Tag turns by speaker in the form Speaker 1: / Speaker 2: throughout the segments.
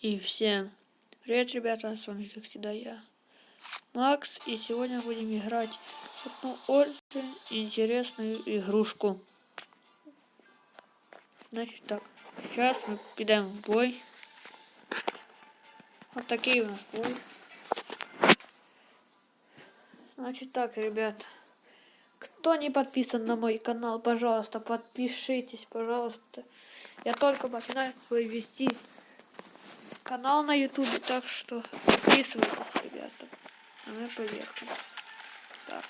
Speaker 1: И всем привет, ребята, с вами как всегда я, Макс, и сегодня будем играть в одну очень интересную игрушку. Значит так, сейчас мы підемо в бой. Вот такие у нас бой. Значит так, ребят, кто не подписан на мой канал, пожалуйста, подпишитесь, пожалуйста. Я только начинаю вести канал на ютубе, так что подписывайтесь, ребята. А мы поехали. Так.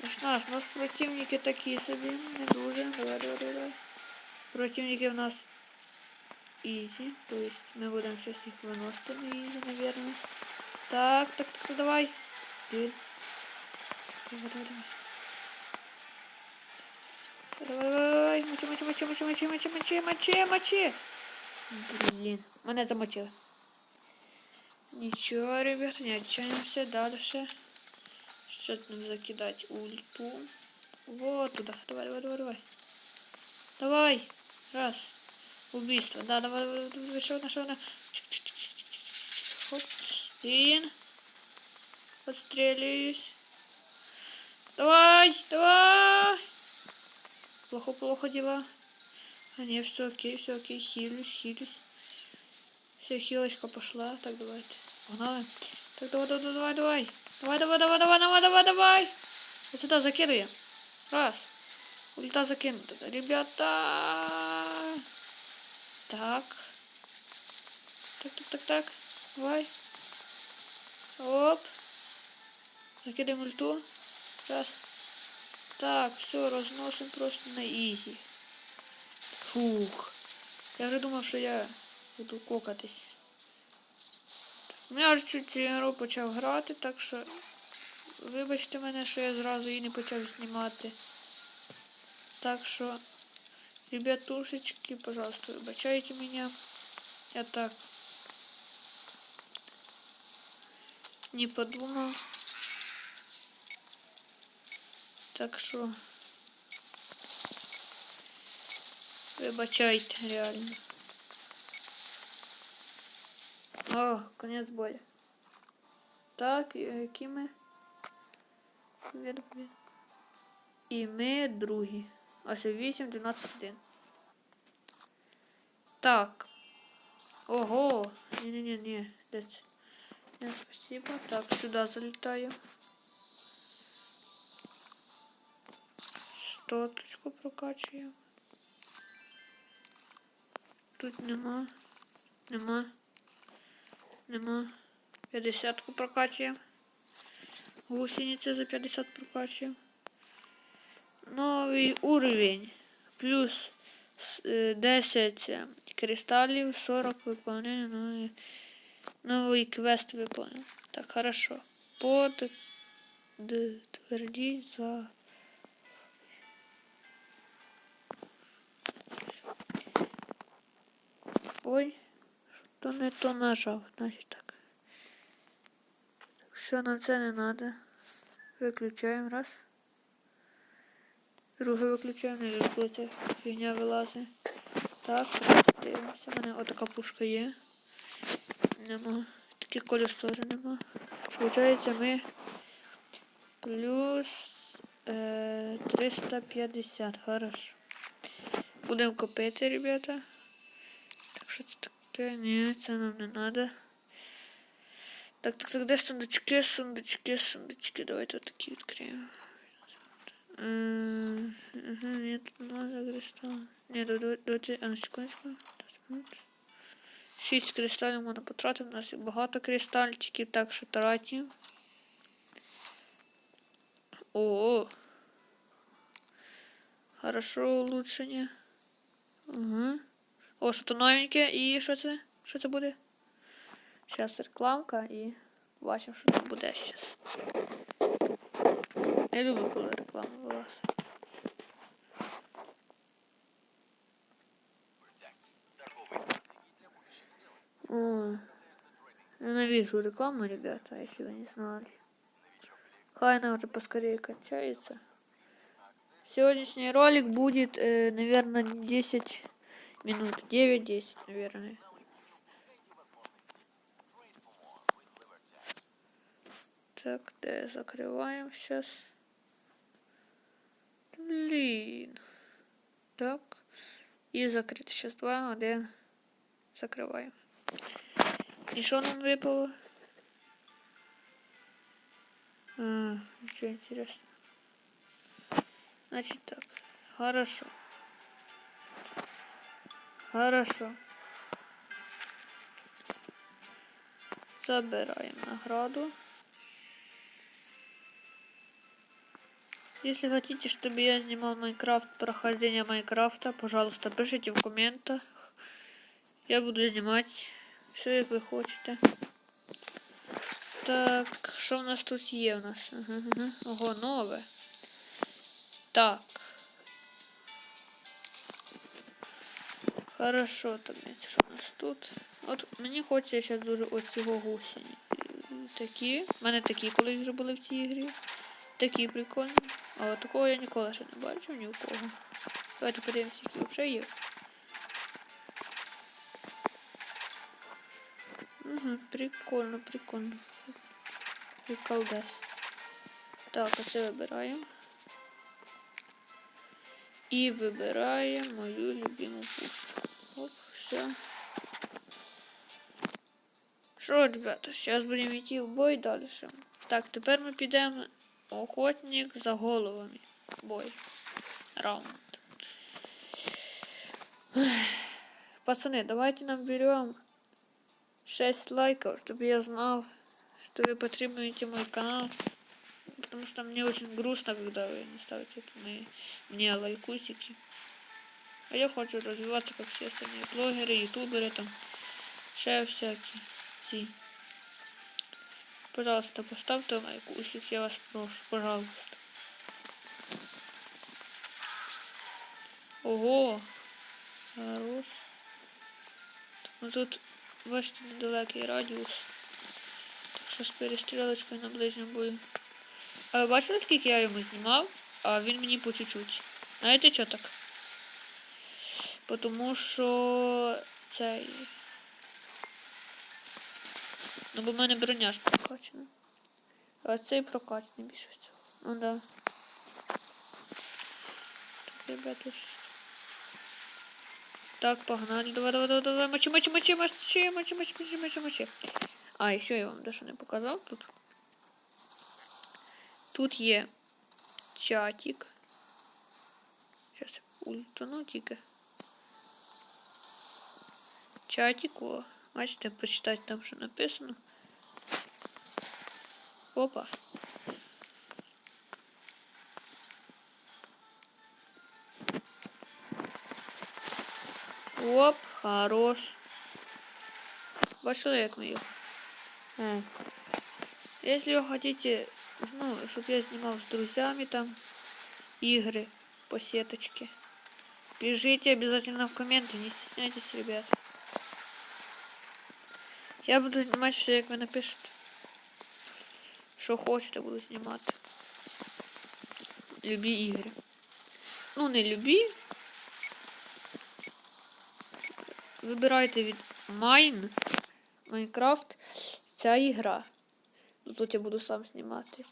Speaker 1: Ну что у нас противники такие себе, не дуже. Давай, давай. Противники у нас изи, то есть мы будем сейчас их выносить на изи, наверное. Так, так, так, давай. Давай, давай, давай. Давай, давай, давай, мочи, мочи, мочи, мочи, мочи, мочи, мочи, мочи, мочи. Блин, мене замочили. Ничего, ребят, не отчаиваемся дальше. Что нам закидать? Ульту. Вот туда. Давай, давай, давай, давай. Давай. Раз. Убийство. Да, давай, давай, давай, еще одна, еще одна. Хоп. Один. Подстрелюсь. Давай, давай. Плохо, плохо дела. А не, все окей, все окей, хилюсь, хилюсь. Все, хилочка пошла. Так, давайте. Погнали. Так, давай, давай, давай, давай. Давай, давай, давай, давай, давай, давай, давай. Вот сюда закидываем. Раз. Ульта закинута. Ребята. Так. Так, так, так, так. Давай. Оп. Закидаем ульту. Раз. Так, все, разносим просто на изи. Фух. Я вже думав, що я буду кокатись. Я вже чуть ігру почав грати, так що вибачте мене, що я зразу її не почав знімати. Так що, ребятушечки, пожалуйста, вибачайте мене. Я так не подумав. Так що... Вибачайте, реально. О, конець боя. Так, і які ми? І ми другі. Ось 8, 12, 1. Так. Ого. Не-не-не, не. Нет, спасибо. Так, сюда залетаю. Стоточку прокачиваю. Тут нема. Нема. Нема. 50 прокачуємо. Гусениці за 50 прокачуємо. Новий уровень. Плюс 10 кристаллів, 40 выполнения. Новый, новый квест выполнил. Так, хорошо. Подтверди за... Ой, то не то нажав, значить так. Все, нам це не треба. Виключаємо раз. Друге виключаємо, не ця фігня вилазить. Так, дивимося. У мене отака пушка є. Нема. Таких колес теж нема. Получається ми плюс е, 350. Хорошо. Будемо копити, ребята. Що це таке? Ні, це нам не треба. Так, так, так, де сундучки, сундучки, сундучки. Давайте вот відкриємо. Ага, ні, тут немає кристалу. Ні, давайте, а на секундочку. Шість кристалів можна потратити, у нас є багато кристальчиків, так що тратимо. О, хорошо улучшення. Ага. О, що то новеньке і що це? Що це буде? Зараз рекламка і бачимо, що там буде зараз. Я люблю, коли реклама вилазить. Ненавижу рекламу, ребята, если вы не знали. Хай она уже поскорее кончается. Сегодняшний ролик будет, э, наверное, 10 минут 9-10, наверное. Так, да, закрываем сейчас. Блин. Так. И закрыто сейчас два, а, да. Закрываем. И что нам выпало? А, ничего интересного. Значит так. Хорошо. Хорошо. Забираем награду. Если хотите, чтобы я снимал Майнкрафт, прохождение Майнкрафта, пожалуйста, пишите в комментах. Я буду снимать все, як ви хочете. Так, що в нас тут є у нас? Ага, ага. Ого, нове. Так. Хорошо, так, дивіться, що у нас тут. От мені хочеться зараз дуже оцього гусені. Такі. У мене такі колись вже були в цій грі. Такі прикольні. Але такого я ніколи ще не бачив ні у кого. Давайте подивимося, які взагалі є. Угу, прикольно, прикольно. Приколдес. Так, оце вибираємо. І вибираємо мою любиму пушку Оп, все. Що, ребята, зараз будемо йти в бой далі. Так, тепер ми підемо охотник за головами. Бой. Раунд. Пацаны, давайте наберем 6 лайков, чтобы я знал, что вы подтримываете мой канал. Потому что мне очень грустно, когда вы не ставите мне, мне лайкусики. А я хочу развиваться, как все остальные блогеры, ютуберы, там, ще всякие. Ці. Пожалуйста, поставьте лайкусик, я вас прошу, пожалуйста. Ого! Хорош. Ну тут, бачите, недалекий радіус. Так що з перестрілочкою на ближньому бою. А ви бачили, скільки я йому знімав, а він мені по чуть-чуть. Знаєте що так? Потому що цей. Ну, бо в мене броня ж прокачана. А цей прокачаний більше всього. Ну да. Так, ребята. Так, погнали. Давай, давай, давай, давай. Мочи, мочи, мочи, мочи, мочи, мочи, мочи, мочи, мочи. А, еще я вам дещо не показав тут. Тут є чатик. Сейчас ультану тільки. Чатик, о. Бачите, почитати там, що написано. Опа. Оп, хорош. Бачили, як ми його. Если вы хотите, ну, чтобы я снимал с друзьями там игры по сеточке, пишите обязательно в комменты, не стесняйтесь, ребят. Я буду снимать все, як ви напишете. Що хочете, буду знімати. Любі ігри. Ну, не любі. Вибирайте від Mine, Minecraft, ця ігра. Ну, Тут я буду сам знімати.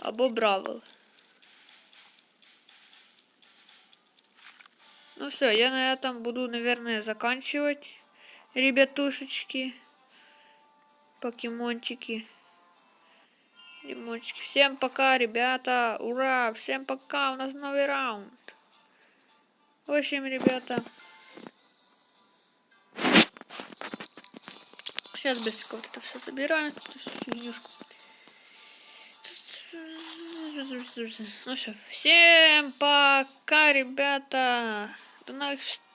Speaker 1: Або Бравл. Ну все, я на этом буду, наверное, заканчивать, ребятушечки, покемончики. Лимончики. Всем пока, ребята. Ура! Всем пока. У нас новый раунд. В общем, ребята. Сейчас быстренько вот это все забираем. Ну все. Всем пока, ребята. До новых встреч.